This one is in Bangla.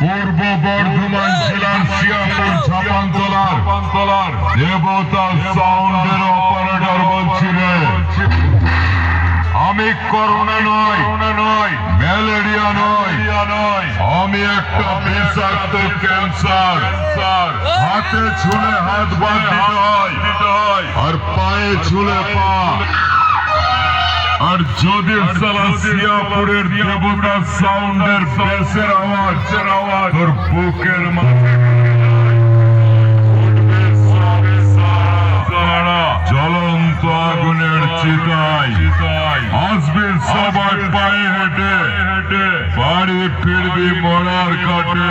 পূর্ব বর্ধমান জেলার শিয়াপুর ছাপান্তলার দেবতা সাউন্ডের অপারেটর বলছিলেন আমি করোনা নয় নয় ম্যালেরিয়া নয়। নয়। আমি একটা বিষাক্ত ক্যান্সার স্যার হাতে ছুলে হাত বাদ হয়। আর পায়ে ছুলে পা। আর যদি সালা সিয়াপুরের দেবতা সাউন্ডের বেসের আওয়াজ আওয়াজ। তোর বুকের মাঝে জ্বলন্ত আগুনের চিতাই আসবে সবাই পায়ে হেঁটে। হেঁটে। বাড়ি ফিরবি মরার কাটে